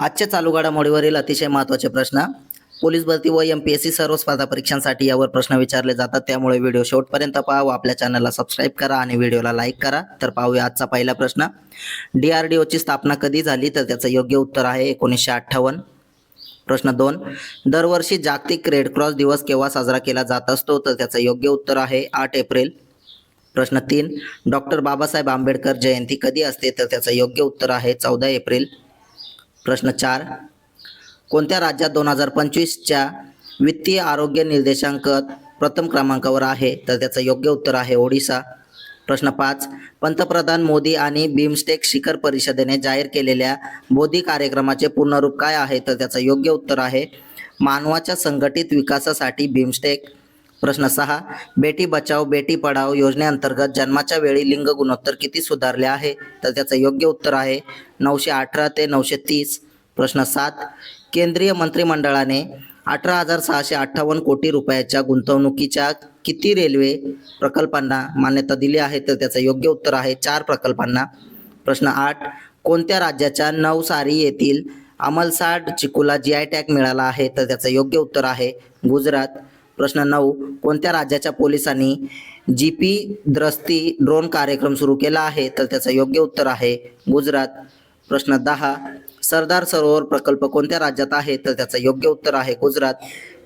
आजच्या चालू घडामोडीवरील अतिशय महत्त्वाचे प्रश्न पोलीस भरती व एम पी एस सी सर्व स्पर्धा परीक्षांसाठी यावर प्रश्न विचारले जातात. त्यामुळे व्हिडिओ शेवटपर्यंत पहा व आपल्या चॅनलला सबस्क्राईब करा आणि व्हिडिओला लाईक करा. तर पाहूया आजचा पहिला प्रश्न. डी आर डी ओची स्थापना कधी झाली? तर त्याचं योग्य उत्तर आहे एकोणीसशे अठ्ठावन्न. प्रश्न दोन. दरवर्षी जागतिक रेड क्रॉस दिवस केव्हा साजरा केला जात असतो? तर त्याचं योग्य उत्तर आहे आठ एप्रिल. प्रश्न तीन. डॉक्टर बाबासाहेब आंबेडकर जयंती कधी असते? तर त्याचं योग्य उत्तर आहे चौदा एप्रिल. प्रश्न चार. कोणत्या राज्यात दोन हजार पंचवीसच्या वित्तीय आरोग्य निर्देशांक प्रथम क्रमांकावर आहे? तर त्याचं योग्य उत्तर आहे ओडिसा. प्रश्न पाच. पंतप्रधान मोदी आणि बिमस्टेक शिखर परिषदेने जाहीर केलेल्या बोधी कार्यक्रमाचे पूर्णरूप काय आहे? तर त्याचं योग्य उत्तर आहे मानवाच्या संघटित विकासासाठी बिमस्टेक. प्रश्न सहा बेटी बचाव बेटी पढाव योजनेअंतर्गत जन्माच्या वेळी लिंग गुणोत्तर किती सुधारले आहे? तर त्याचं योग्य उत्तर आहे नऊशे अठरा ते नऊशे तीस. प्रश्न सात केंद्रीय मंत्रिमंडळाने अठरा हजार सहाशे अठ्ठावन्न कोटी रुपयाच्या गुंतवणुकीच्या किती रेल्वे प्रकल्पांना मान्यता दिली आहे? तर त्याचं योग्य उत्तर आहे चार प्रकल्पांना. प्रश्न आठ कोणत्या राज्याच्या नवसारी येथील अमलसाड चिकूला जी आय टॅग मिळाला आहे? तर त्याचं योग्य उत्तर आहे गुजरात. प्रश्न नऊ. कोणत्या राज्याच्या पोलिसांनी जी पी द्रस्ती ड्रोन कार्यक्रम सुरू केला आहे? तर त्याचं योग्य उत्तर आहे गुजरात. प्रश्न दहा. सरदार सरोवर प्रकल्प कोणत्या राज्यात आहे? तर त्याचं योग्य उत्तर आहे गुजरात.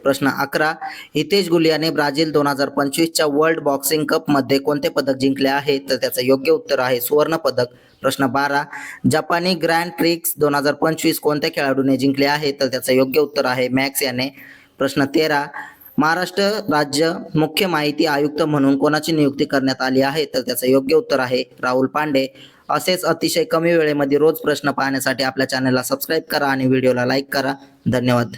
प्रश्न अकरा. हितेश गुलियाने ब्राझील दोन हजार पंचवीसच्या वर्ल्ड बॉक्सिंग कपमध्ये कोणते पदक जिंकले आहे? तर त्याचं योग्य उत्तर आहे सुवर्ण पदक. प्रश्न बारा. जपानी ग्रँड प्रिक्स दोन हजार पंचवीस कोणत्या खेळाडूने जिंकले आहे? तर त्याचं योग्य उत्तर आहे मॅक्स याने. प्रश्न तेरा. महाराष्ट्र राज्य मुख्य माहिती आयुक्त म्हणून कोणाची नियुक्ती करण्यात आली आहे? तर त्याचं योग्य उत्तर आहे राहुल पांडे. असेच अतिशय कमी वेळेमध्ये रोज प्रश्न पाहण्यासाठी आपल्या चॅनलला सबस्क्राईब करा आणि व्हिडिओला लाईक करा. धन्यवाद.